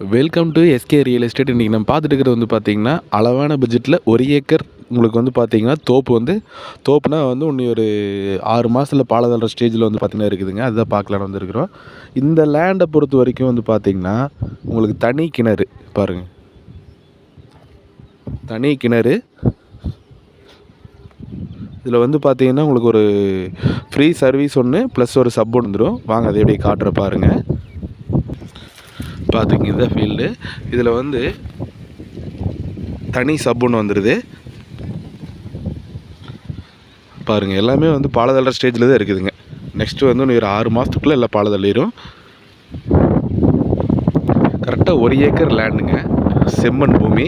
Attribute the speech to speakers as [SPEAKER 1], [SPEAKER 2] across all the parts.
[SPEAKER 1] Welcome to SK real estate இன்றைக்கி நம்ம பார்த்துட்டு இருக்கிறது வந்து பார்த்திங்கன்னா அளவான பட்ஜெட்டில் ஒரு ஏக்கர் உங்களுக்கு வந்து பார்த்தீங்கன்னா தோப்பு வந்து தோப்புனா வந்து ஒன்று ஒரு ஆறு மாதத்தில் பாலதள ஸ்டேஜில் வந்து பார்த்திங்கன்னா இருக்குதுங்க. அதுதான் பார்க்கலான்னு வந்துருக்குறோம். இந்த லேண்டை பொறுத்த வரைக்கும் வந்து பார்த்தீங்கன்னா உங்களுக்கு தனி கிணறு பாருங்கள் தனி கிணறு. இதில் வந்து பார்த்திங்கன்னா உங்களுக்கு ஒரு ஃப்ரீ சர்வீஸ் ஒன்று ப்ளஸ் ஒரு சப் ஒன்று வந்துடும் வாங்க அதை எப்படி காட்டுற பாருங்கள் பார்த்துங்க இதுதான் ஃபீல்டு இதில் வந்து தனி சப் ஒன்று வந்துடுது பாருங்கள் எல்லாமே வந்து பாலதள்ளுற ஸ்டேஜில் தான் இருக்குதுங்க. நெக்ஸ்ட்டு வந்து ஒரு ஆறு மாதத்துக்குள்ளே எல்லாம் பாலதள்ளிடும் கரெக்டாக ஒரு ஏக்கர் லேண்டுங்க செம்மண் பூமி.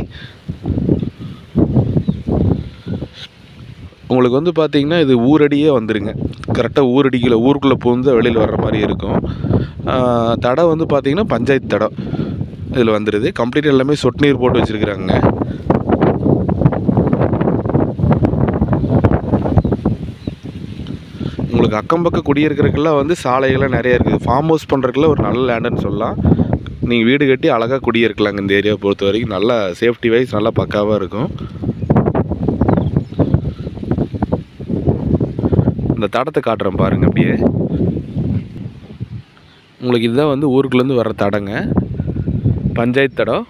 [SPEAKER 1] உங்களுக்கு வந்து பார்த்தீங்கன்னா இது ஊரடியே வந்துருங்க. கரெக்டாக ஊரடிக்குள்ள ஊருக்குள்ளே புகுந்து வெளியில் வர்ற மாதிரி இருக்கும். தடம் வந்து பார்த்தீங்கன்னா பஞ்சாயத்து தடம் இதில் வந்துடுது கம்ப்ளீட் எல்லாமே சொட்டு நீர் போட்டு வச்சுருக்குறாங்க. உங்களுக்கு அக்கம் பக்கம் குடியிருக்கிறதுக்கெல்லாம் வந்து சாலைகள்லாம் நிறைய இருக்குது. ஃபார்ம் ஹவுஸ் பண்ணுறதுக்குலாம் ஒரு நல்ல லேண்டுன்னு சொல்லலாம். நீங்கள் வீடு கட்டி அழகாக குடியிருக்கலாங்க இந்த ஏரியாவை பொறுத்த வரைக்கும். நல்லா சேஃப்டி வைஸ் நல்லா பக்காவாக இருக்கும். இந்த தடத்தை காட்டுறேன் பாருங்கள் அப்படியே. உங்களுக்கு இதுதான் வந்து ஊருக்குள்ளேருந்து வர தடங்க. பஞ்சாயத்து தடம்.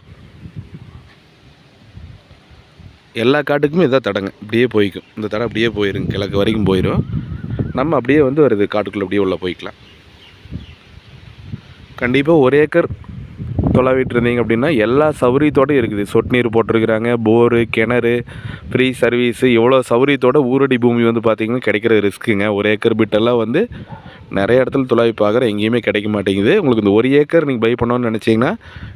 [SPEAKER 1] எல்லா காட்டுக்குமே இதுதான் தடங்க. இப்படியே போய்க்கும். இந்த தடம் அப்படியே போயிருங்க கிழக்கு வரைக்கும் போயிடும் நம்ம அப்படியே வந்து வருது காட்டுக்குள்ளே அப்படியே உள்ளே போய்க்கலாம். கண்டிப்பாக ஒரு ஏக்கர் தொலைவிட்டு இருந்தீங்க அப்படின்னா எல்லா சௌரியத்தோடு இருக்குது. சொட்டு நீர் போட்டிருக்கிறாங்க போரு கிணறு ஃப்ரீ சர்வீஸு எவ்வளோ சௌகரியத்தோட ஊரடி பூமி வந்து பார்த்திங்கன்னா கிடைக்கிற ரிஸ்க்குங்க. ஒரு ஏக்கர் பிட்டெல்லாம் வந்து நிறைய இடத்துல துளாவி பார்க்குற எங்கேயுமே கிடைக்க மாட்டேங்குது. உங்களுக்கு இந்த ஒரு ஏக்கர் நீங்கள் பை பண்ணணும்னு நினச்சிங்கன்னா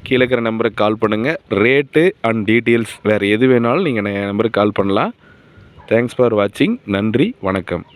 [SPEAKER 1] கீழே இருக்கிற நம்பருக்கு கால் பண்ணுங்கள் ரேட்டு அண்ட் டீட்டெயில்ஸ் வேறு எது வேணாலும் நீங்கள் என் நம்பருக்கு கால் பண்ணலாம். தேங்க்ஸ் ஃபார் வாட்சிங் நன்றி வணக்கம்.